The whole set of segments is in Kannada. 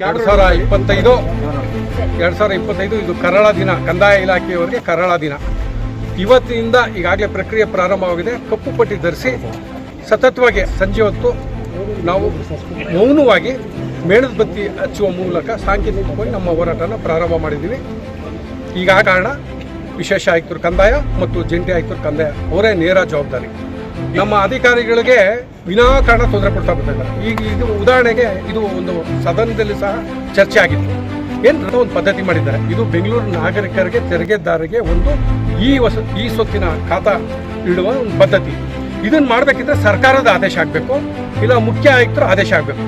ಎರಡು ಸಾವಿರ ಇಪ್ಪತ್ತೈದು, ಎರಡು ಸಾವಿರ ಇಪ್ಪತ್ತೈದು ಇದು ಕರಾಳ ದಿನ, ಕಂದಾಯ ಇಲಾಖೆಯವರಿಗೆ ಕರಾಳ ದಿನ. ಇವತ್ತಿನಿಂದ ಈಗಾಗಲೇ ಪ್ರಕ್ರಿಯೆ ಪ್ರಾರಂಭವಾಗಿದೆ. ಕಪ್ಪು ಪಟ್ಟಿ ಧರಿಸಿ ಸತತವಾಗಿ ಸಂಜೆ ಹೊತ್ತು ನಾವು ಮೌನವಾಗಿ ಮೇಣದ ಬತ್ತಿ ಹಚ್ಚುವ ಮೂಲಕ ಸಾಂಕೇತಿಕವಾಗಿ ನಮ್ಮ ಹೋರಾಟನ ಪ್ರಾರಂಭ ಮಾಡಿದ್ದೀವಿ. ಈಗ ಕಾರಣ ವಿಶೇಷ ಆಯುಕ್ತರು ಕಂದಾಯ ಮತ್ತು ಜಂಟಿ ಆಯುಕ್ತರು ಕಂದಾಯ ಅವರೇ ನೇರ ಜವಾಬ್ದಾರಿ. ನಮ್ಮ ಅಧಿಕಾರಿಗಳಿಗೆ ವಿನಾಕಾರಣ ತೊಂದರೆ ಕೊಡ್ತಾ ಬರ್ತಾ ಈಗ ಇದು ಉದಾಹರಣೆಗೆ ಇದು ಒಂದು ಸದನದಲ್ಲಿ ಸಹ ಚರ್ಚೆ ಆಗಿತ್ತು. ಏನು ಒಂದು ಪದ್ಧತಿ ಮಾಡಿದ್ದಾರೆ. ಇದು ಬೆಂಗಳೂರು ನಾಗರಿಕರಿಗೆ ತೆರಿಗೆದಾರರಿಗೆ ಒಂದು ಈ ಹೊಸ, ಈ ಸೊತ್ತಿನ ಖಾತಾ ಇಡುವ ಒಂದು ಪದ್ಧತಿ. ಇದನ್ನು ಮಾಡಬೇಕಿದ್ರೆ ಸರ್ಕಾರದ ಆದೇಶ ಆಗಬೇಕು, ಇಲ್ಲ ಮುಖ್ಯ ಆಯುಕ್ತರು ಆದೇಶ ಆಗಬೇಕು.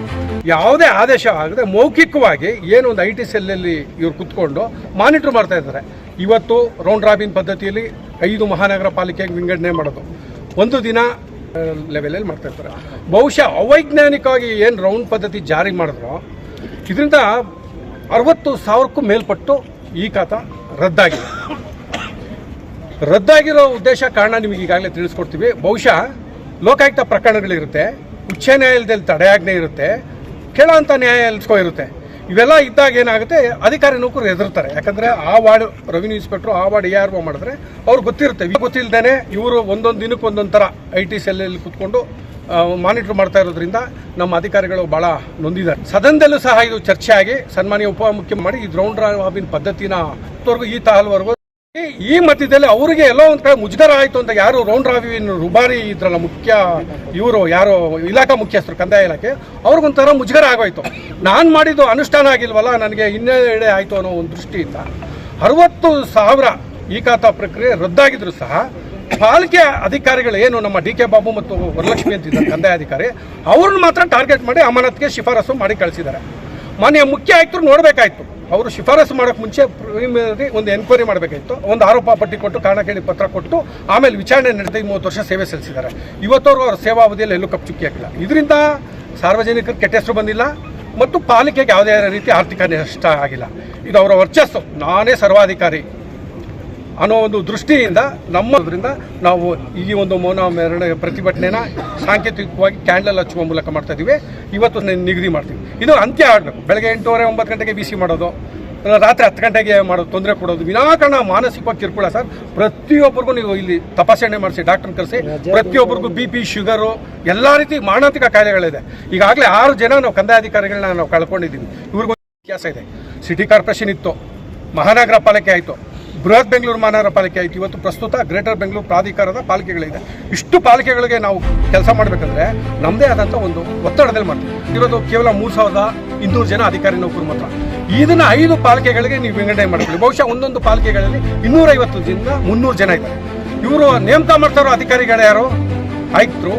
ಯಾವುದೇ ಆದೇಶ ಆಗದೆ ಮೌಖಿಕವಾಗಿ ಏನು ಒಂದು ಐ ಟಿ ಸೆಲ್ಲಲ್ಲಿ ಇವ್ರು ಕುತ್ಕೊಂಡು ಮಾನಿಟ್ರ್ ಮಾಡ್ತಾ ಇದ್ದಾರೆ. ಇವತ್ತು ರೌಂಡ್ ರಾಬಿನ್ ಪದ್ಧತಿಯಲ್ಲಿ ಐದು ಮಹಾನಗರ ಪಾಲಿಕೆಗೆ ವಿಂಗಡಣೆ ಮಾಡೋದು. ಒಂದು ದಿನ ಲೆವೆಲಲ್ಲಿ ಮಾಡ್ತಾ ಇರ್ತಾರೆ. ಬಹುಶಃ ಅವೈಜ್ಞಾನಿಕವಾಗಿ ಏನು ರೌಂಡ್ ಪದ್ಧತಿ ಜಾರಿ ಮಾಡಿದ್ರು, ಇದರಿಂದ ಅರವತ್ತು ಸಾವಿರಕ್ಕೂ ಮೇಲ್ಪಟ್ಟು ಈ ಖಾತ ರದ್ದಾಗಿದೆ. ರದ್ದಾಗಿರೋ ಉದ್ದೇಶ ಕಾರಣ ನಿಮಗೆ ಈಗಾಗಲೇ ತಿಳಿಸ್ಕೊಡ್ತೀವಿ. ಬಹುಶಃ ಲೋಕಾಯುಕ್ತ ಪ್ರಕರಣಗಳಿರುತ್ತೆ, ಉಚ್ಚ ನ್ಯಾಯಾಲಯದಲ್ಲಿ ತಡೆಯಾಜ್ಞೆ ಇರುತ್ತೆ ಕೆಳಂತ ನ್ಯಾಯಾಲಯಕ್ಕೂ ಇರುತ್ತೆ. ಇವೆಲ್ಲ ಇದ್ದಾಗ ಏನಾಗುತ್ತೆ, ಅಧಿಕಾರಿ ನೌಕರು ಹೆದರ್ತಾರೆ. ಯಾಕಂದ್ರೆ ಆ ವಾರ್ಡ್ ರೆವಿನ್ಯೂ ಇನ್ಸ್ಪೆಕ್ಟರ್ ಆ ವಾರ್ಡ್ ಎ ಆರ್ ಒ ಮಾಡಿದ್ರೆ ಅವ್ರಿಗೆ ಗೊತ್ತಿರುತ್ತೆ. ಗೊತ್ತಿಲ್ಲದೇ ಇವರು ಒಂದೊಂದು ದಿನಕ್ಕೆ ಒಂದೊಂದು ಥರ ಐ ಟಿ ಸೆಲ್ಲಲ್ಲಿ ಕುತ್ಕೊಂಡು ಮಾನಿಟರ್ ಮಾಡ್ತಾ ಇರೋದ್ರಿಂದ ನಮ್ಮ ಅಧಿಕಾರಿಗಳು ಬಹಳ ನೊಂದಿದ್ದಾರೆ. ಸದನದಲ್ಲೂ ಸಹ ಇದು ಚರ್ಚೆ ಆಗಿ ಸನ್ಮಾನ್ಯ ಉಪಮುಖ್ಯ ಮಾಡಿ ಈ ರೌಂಡ್ ರಾಬಿನ್ ಪದ್ಧತಿನ ಈ ತಹಲ್ವರೆಗೂ ಈ- ಮಧ್ಯದಲ್ಲಿ ಅವರಿಗೆ ಎಲ್ಲೋ ಒಂದ್ ಕಡೆ ಮುಜುಗರ ಆಯ್ತು ಅಂತ ಯಾರು ರೌಂಡ್ ರಾವಿ ರುಬಾರಿ ಇದ್ರಲ್ಲ ಮುಖ್ಯ ಇವರು, ಯಾರು ಇಲಾಖಾ ಮುಖ್ಯಸ್ಥರು, ಕಂದಾಯ ಇಲಾಖೆ, ಅವ್ರಿಗೊಂಥರ ಮುಜುಗರ ಆಗೋಯ್ತು. ನಾನು ಮಾಡಿದ್ದು ಅನುಷ್ಠಾನ ಆಗಿಲ್ವಲ್ಲ, ನನಗೆ ಇನ್ನೆಡೆ ಆಯ್ತು ಅನ್ನೋ ಒಂದು ದೃಷ್ಟಿಯಿಂದ ಅರವತ್ತು ಸಾವಿರ ಈ ಖಾತಾ ಪ್ರಕ್ರಿಯೆ ರದ್ದಾಗಿದ್ರು ಸಹ ಪಾಲಿಕೆ ಅಧಿಕಾರಿಗಳು ಏನು ನಮ್ಮ ಡಿ ಕೆ ಬಾಬು ಮತ್ತು ವರಲಕ್ಷ್ಮಿ ಅಂತಿದ್ದಾರೆ ಕಂದಾಯ ಅಧಿಕಾರಿ, ಅವ್ರನ್ನ ಮಾತ್ರ ಟಾರ್ಗೆಟ್ ಮಾಡಿ ಅಮಾನತ್ಗೆ ಶಿಫಾರಸು ಮಾಡಿ ಕಳಿಸಿದ್ದಾರೆ. ಮಾನ್ಯ ಮುಖ್ಯ ಆಯುಕ್ತರು ನೋಡಬೇಕಾಯ್ತು. ಅವರು ಶಿಫಾರಸು ಮಾಡೋಕೆ ಮುಂಚೆ ಪ್ರಿಲಿಮಿನರಿ ಒಂದು ಎನ್ಕ್ವೈರಿ ಮಾಡಬೇಕಾಗಿತ್ತು ಒಂದು ಆರೋಪ ಪಟ್ಟಿ ಕೊಟ್ಟು ಕಾರಣ ಕೇಳಿ ಪತ್ರ ಕೊಟ್ಟು, ಆಮೇಲೆ ವಿಚಾರಣೆ ನಡೆದ ಮೂವತ್ತು ವರ್ಷ ಸೇವೆ ಸಲ್ಲಿಸಿದ್ದಾರೆ. ಇವತ್ತವರು ಅವರ ಸೇವಾ ಅವಧಿಯಲ್ಲಿ ಎಲ್ಲೂ ಕಪ್ಪು ಚುಕ್ಕಿ ಹಾಕಿಲ್ಲ. ಇದರಿಂದ ಸಾರ್ವಜನಿಕರು ಕೆಟ್ಟ ಹೆಸರು ಬಂದಿಲ್ಲ ಮತ್ತು ಪಾಲಿಕೆಗೆ ಯಾವುದೇ ರೀತಿ ಆರ್ಥಿಕ ನಷ್ಟ ಆಗಿಲ್ಲ. ಇದು ಅವರ ವರ್ಚಸ್ಸು. ನಾನೇ ಸರ್ವಾಧಿಕಾರಿ. ಅನ್ನೋ ಒಂದು ದೃಷ್ಟಿಯಿಂದ ನಮ್ಮದ್ರಿಂದ ನಾವು ಈ ಒಂದು ಮೌನ ಮೆರವಣಿಗೆ ಪ್ರತಿಭಟನೆನ ಸಾಂಕೇತಿಕವಾಗಿ ಕ್ಯಾಂಡಲ್ ಹಚ್ಚುವ ಮೂಲಕ ಮಾಡ್ತಾ ಇದ್ದೀವಿ ಇವತ್ತು ನಿಗದಿ ಮಾಡ್ತೀವಿ. ಇದು ಅಂತ್ಯ ಆಗಬೇಕು ಬೆಳಗ್ಗೆ ಎಂಟೂವರೆ ಒಂಬತ್ತು ಗಂಟೆಗೆ ಬಿಸಿ ಮಾಡೋದು. ರಾತ್ರಿ ಹತ್ತು ಗಂಟೆಗೆ ಮಾಡೋದು. ತೊಂದರೆ ಕೊಡೋದು. ವಿನಾಕಾರಣ ಮಾನಸಿಕವಾಗಿ ಕಿರುಕುಳ ಸರ್. ಪ್ರತಿಯೊಬ್ಬರಿಗೂ ನೀವು ಇಲ್ಲಿ ತಪಾಸಣೆ ಮಾಡಿಸಿ ಡಾಕ್ಟರ್ ಕರೆಸಿ. ಪ್ರತಿಯೊಬ್ಬರಿಗೂ ಬಿ ಪಿ ಶುಗರು ಎಲ್ಲ ರೀತಿ ಮಾರಣಾಂತಿಕ ಕಾಯಿಲೆಗಳಿದೆ. ಈಗಾಗಲೇ ಆರು ಜನ ನಾವು ಕಂದಾಯ ಅಧಿಕಾರಿಗಳನ್ನ ನಾವು ಕಳ್ಕೊಂಡಿದ್ದೀವಿ. ಇವ್ರಿಗೊಂದು ವ್ಯತ್ಯಾಸ ಇದೆ. ಸಿಟಿ ಕಾರ್ಪೊರೇಷನ್ ಇತ್ತು. ಮಹಾನಗರ ಪಾಲಿಕೆ ಆಯಿತು. ಬೃಹತ್ ಬೆಂಗಳೂರು ಮಹಾನಗರ ಪಾಲಿಕೆ ಆಯಿತು. ಇವತ್ತು ಪ್ರಸ್ತುತ ಗ್ರೇಟರ್ ಬೆಂಗಳೂರು ಪ್ರಾಧಿಕಾರದ ಪಾಲಿಕೆಗಳಿದೆ. ಇಷ್ಟು ಪಾಲಿಕೆಗಳಿಗೆ ನಾವು ಕೆಲಸ ಮಾಡಬೇಕಂದ್ರೆ ನಮ್ಮದೇ ಆದಂಥ ಒಂದು ಒತ್ತಡದಲ್ಲಿ ಮಾಡ್ತೀವಿ. ಇರೋದು ಕೇವಲ ಮೂರು ಸಾವಿರದ ಇನ್ನೂರು ಜನ ಅಧಿಕಾರಿ ನೌಕರು ಮಾತ್ರ. ಇದನ್ನ ಐದು ಪಾಲಿಕೆಗಳಿಗೆ ನೀವು ವಿಂಗಡಣೆ ಮಾಡ್ತೀವಿ ಬಹುಶಃ ಒಂದೊಂದು ಪಾಲಿಕೆಗಳಲ್ಲಿ ಇನ್ನೂರೈವತ್ತು ಜನ ಮುನ್ನೂರು ಜನ ಇದ್ದಾರೆ. ಇವರು ನೇಮಕ ಮಾಡ್ತಾರೋ ಅಧಿಕಾರಿಗಳು ಯಾರು? ಆಯುಕ್ತರು,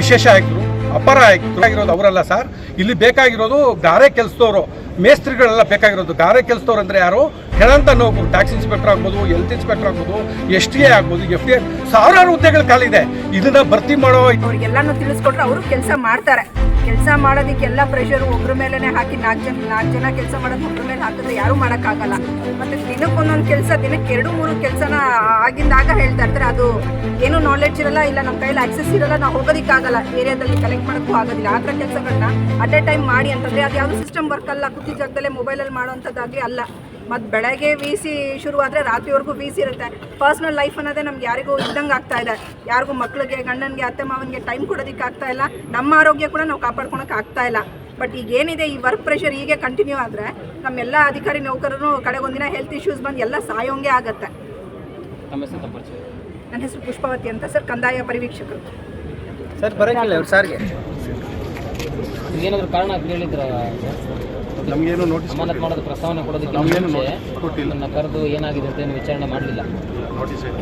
ವಿಶೇಷ ಆಯುಕ್ತರು ಅಪರ ಆಗಿರೋದು ಅವರಲ್ಲ ಸರ್. ಇಲ್ಲಿ ಬೇಕಾಗಿರೋದು ಗಾರೆ ಕೆಲಸದವರು, ಮೇಸ್ತ್ರಿಗಳೆಲ್ಲ ಬೇಕಾಗಿರೋದು. ಗಾರೆ ಕೆಲಸದವ್ರು ಅಂದರೆ ಯಾರು? ಹೇಳಂತ ನೋವು ಟ್ಯಾಕ್ಸ್ ಇನ್ಸ್ಪೆಕ್ಟರ್ ಆಗ್ಬೋದು, ಹೆಲ್ತ್ ಇನ್ಸ್ಪೆಕ್ಟರ್ ಆಗ್ಬೋದು, ಎಸ್ ಟಿ ಎ ಆಗ್ಬೋದು, ಎಫ್ ಡಿ ಎ, ಸಾವಿರಾರು ಹುದ್ದೆಗಳು ಖಾಲಿ ಇದೆ. ಇದನ್ನ ಭರ್ತಿ ಮಾಡೋ ಎಲ್ಲಾನು ತಿಳಿಸ್ಕೊಟ್ರೆ ಅವರು ಕೆಲಸ ಮಾಡ್ತಾರೆ. ಕೆಲಸ ಮಾಡೋದಕ್ಕೆಲ್ಲ ಪ್ರೆಷರ್ ಒಬ್ಬರ ಮೇಲೇ ಹಾಕಿ ನಾಲ್ಕು ಜನ ನಾಲ್ಕು ಜನ ಕೆಲಸ ಮಾಡೋದು ಒಬ್ಬರ ಮೇಲೆ ಹಾಕಿದ್ರೆ ಯಾರೂ ಮಾಡೋಕ್ಕಾಗಲ್ಲ. ಮತ್ತು ದಿನಕ್ಕೆ ಒಂದೊಂದು ಕೆಲಸ, ದಿನಕ್ಕೆ ಎರಡು, ಮೂರು ಕೆಲಸನ ಆಗಿಂದಾಗ ಹೇಳ್ತಾ ಇರ್ತಾರೆ, ಅದು ಏನು ನಾಲೆಡ್ಜ್ ಇರಲ್ಲ, ಇಲ್ಲ ನಮ್ಮ ಕೈಯಲ್ಲಿ ಆಕ್ಸೆಸ್ ಇರಲ್ಲ, ನಾವು ಹೋಗೋದಕ್ಕಾಗಲ್ಲ. ಏರಿಯಾದಲ್ಲಿ ಕಲೆಕ್ಟ್ ಮಾಡೋಕ್ಕೂ ಆಗೋದಿಲ್ಲ. ಆ ಥರ ಕೆಲಸಗಳನ್ನ ಅಟ್ ಎ ಟೈಮ್ ಮಾಡಿ ಅಂತಂದರೆ ಅದು ಯಾವುದು ಸಿಸ್ಟಮ್ ವರ್ಕ್ ಅಲ್ಲ. ಕುತ್ತಿ ಜಾಗದಲ್ಲೇ ಮೊಬೈಲಲ್ಲಿ ಮಾಡೋವಂಥದ್ದಾಗಲಿ ಅಲ್ಲ. ಮತ್ತು ಬೆಳಗ್ಗೆ ವಿ ಸಿ ಶುರುವಾದರೆ ರಾತ್ರಿವರೆಗೂ ವಿ ಸಿ ಇರುತ್ತೆ. ಪರ್ಸ್ನಲ್ ಲೈಫ್ ಅನ್ನೋದೇ ನಮ್ಗೆ ಯಾರಿಗೂ ಇದ್ದಂಗೆ ಆಗ್ತಾ ಇದೆ. ಯಾರಿಗೂ ಮಕ್ಳಿಗೆ ಗಂಡನಿಗೆ ಅತ್ತೆ ಮಾವನಿಗೆ ಟೈಮ್ ಕೊಡೋದಕ್ಕೆ ಆಗ್ತಾ ಇಲ್ಲ. ನಮ್ಮ ಆರೋಗ್ಯ ಕೂಡ ನಾವು ಕಾಪಾಡ್ಕೊಳಕ್ಕೆ ಆಗ್ತಾ ಇಲ್ಲ. ಬಟ್ ಈಗ ಏನಿದೆ ಈ ವರ್ಕ್ ಪ್ರೆಷರ್ ಹೀಗೆ ಕಂಟಿನ್ಯೂ ಆದರೆ ನಮ್ಮೆಲ್ಲ ಅಧಿಕಾರಿ ನೌಕರರು ಕಡೆಗೊಂದಿನ ಹೆಲ್ತ್ ಇಶ್ಯೂಸ್ ಬಂದು ಎಲ್ಲ ಸಾಯೋಂಗೆ ಆಗುತ್ತೆ. ನನ್ನ ಹೆಸರು ಪುಷ್ಪಾವತಿ ಅಂತ ಸರ್ ಕಂದಾಯ ಪರಿವೀಕ್ಷಕರು. ಸರ್ ಬರೋಂಗಿಲ್ಲ ಸಾರಿಗೆ. ಏನಾದರೂ ಏನಾದ್ರು ಕಾರಣ ಹೇಳಿದ್ರ ನಮಗೇನು ನೋಟಿಸ್ ಅಮಾನತ್ ಮಾಡೋದು ಪ್ರಸ್ತಾವನೆ ಕೊಡೋದಕ್ಕೆ ನಮಗೇನು ನೋಟಿಸ್ ಕೊಟ್ಟಿಲ್ಲ. ನನ್ನ ಕರೆದು ಏನಾಗಿದೆ ಅಂತ ಏನು ವಿಚಾರಣೆ ಮಾಡಲಿಲ್ಲ. ನೋಟಿಸ್ ಇದೆ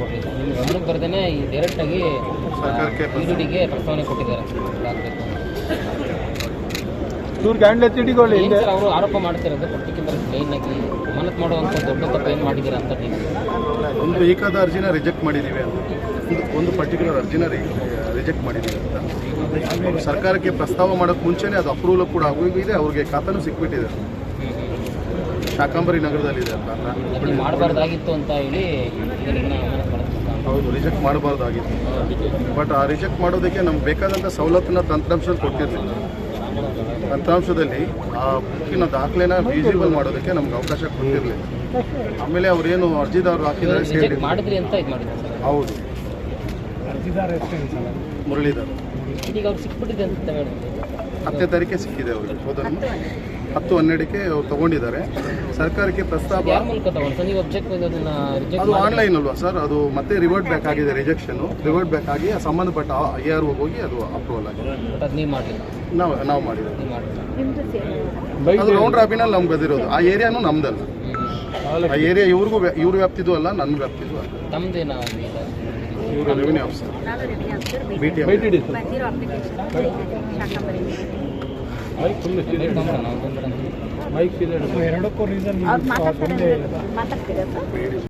ಕೊಟ್ಟಿಲ್ಲ. ನಿಮ್ಮ ಗಮನಕ್ಕೆ ಬರ್ದೇನೆ ಈ ಡೈರೆಕ್ಟಾಗಿ ಸರ್ಕಾರಕ್ಕೆ ಪ್ರಸ್ತಾವನೆ ಕೊಟ್ಟಿದ್ದಾರೆ. ಆಗಬೇಕು ಇವ್ರು ಗ್ಯಾಂಡ್ಲೆ ತಿಡಿಗಳು ಏನು ಅವರು ಆರೋಪ ಮಾಡ್ತಿರೋದು? ಪರ್ಟಿಕ್ಯುಲರ್ ಮೇಯ್ನ್ ಆಗಿ ಅಮಾನತ್ ಮಾಡುವಂಥ ದೊಡ್ಡ ತಪ್ಪು ಏನು ಮಾಡಿದ್ದೀರಾ ಅಂತ ನೀವು? ಒಂದು ಏಕಾದ ಅರ್ಜಿನ ರಿಜೆಕ್ಟ್ ಮಾಡಿದ್ದೀವಿ ಅಂತ. ಒಂದು- ಒಂದು ಪರ್ಟಿಕ್ಯುಲರ್ ಅರ್ಜಿನ ರಿಜೆಕ್ಟ್ ಮಾಡಿದ್ದೀವಿ ಅಂತ. ಸರ್ಕಾರಕ್ಕೆ ಪ್ರಸ್ತಾವ ಮಾಡೋಕ್ಕೆ ಮುಂಚೆನೇ ಅದು ಅಪ್ರೂವಲ್ ಕೂಡ ಆಗೋಗಿದೆ ಅವ್ರಿಗೆ ಖಾತಾನು ಸಿಕ್ಬಿಟ್ಟಿದೆ. ಶಾಕಾಂಬರಿ ನಗರದಲ್ಲಿದೆ ಮಾಡಬಾರ್ದಾಗಿತ್ತು ಅಂತ ಹೇಳಿ ಹೌದು ರಿಜೆಕ್ಟ್ ಮಾಡಬಾರ್ದಾಗಿತ್ತು. ಬಟ್ ಆ ರಿಜೆಕ್ಟ್ ಮಾಡೋದಕ್ಕೆ ನಮ್ಗೆ ಬೇಕಾದಂಥ ಸವಲತ್ತನ್ನ ತಂತ್ರಾಂಶದಲ್ಲಿ ಕೊಟ್ಟಿರ್ಲಿಲ್ಲ ತಂತ್ರಾಂಶದಲ್ಲಿ ಆ ಬುಕ್ಕಿನ ದಾಖಲೆನ ವಿಸಿಬಲ್ ಮಾಡೋದಕ್ಕೆ ನಮ್ಗೆ ಅವಕಾಶ ಕೊಟ್ಟಿರಲಿಲ್ಲ. ಆಮೇಲೆ ಅವ್ರೇನು ಅರ್ಜಿದಾರರು ಹಾಕಿದ್ದಾರೆ ರಿಜೆಕ್ಟ್ ಮುರಳೀಧರ್. ಅವ್ರು ಸಿಕ್ಬಿಟ್ಟಿದೆ ಅಂತ ಹೇಳಿದ್ರು ಹತ್ತನೇ ತಾರೀಕೆ ಸಿಕ್ಕಿದೆ ಅವರು ಹೌದನ್ನು ಹತ್ತು ಹನ್ನೆರಡಕ್ಕೆ ಅವ್ರು ತಗೊಂಡಿದ್ದಾರೆ. ಸರ್ಕಾರಕ್ಕೆ ಪ್ರಸ್ತಾಪ ಅದು ಆನ್ಲೈನ್ ಅಲ್ವಾ ಸರ್? ಅದು ಮತ್ತೆ ರಿವರ್ಟ್ ಬ್ಯಾಕ್ ಆಗಿದೆ ರಿಜೆಕ್ಷನ್ ರಿವರ್ಟ್ ಬ್ಯಾಕ್ ಆಗಿ ಆ ಸಂಬಂಧಪಟ್ಟ ಐ ಆರ್ ಹೋಗಿ ಅದು ಅಪ್ರೂವಲ್ ಆಗಿದೆ. ಅದು ನೀವು ಮಾಡಲಿಲ್ಲ. ನಾವು ಮಾಡಿದ್ದೀವಿ ಅದು ರೌಂಡ್ ರಾಬಿನಲ್ಲಿ ನಮ್ಗೆ ಬದಿರೋದು. ಆ ಏರಿಯಾನು ನಮ್ದಲ್ಲ. ಆ ಏರಿಯಾ ಇವ್ರಿಗೂ ಇವ್ರ ವ್ಯಾಪ್ತಿದು ಅಲ್ಲ ನನ್ನ ವ್ಯಾಪ್ತಿದು ಅಲ್ಲ. ಇವರು ರೆವಿನ್ಯೂ ಆಫೀಸರ್ ನಾನು ರೆಡಿ ಆಗ್ತಾರೆ ಬಿ ಟಿ ಬಂದಿರೋ ಅಪ್ಲಿಕೇಶನ್ ಶಾಖಾ ಬರೀ ನಾವು ಎರಡಕ್ಕೂ ರೀಸನ್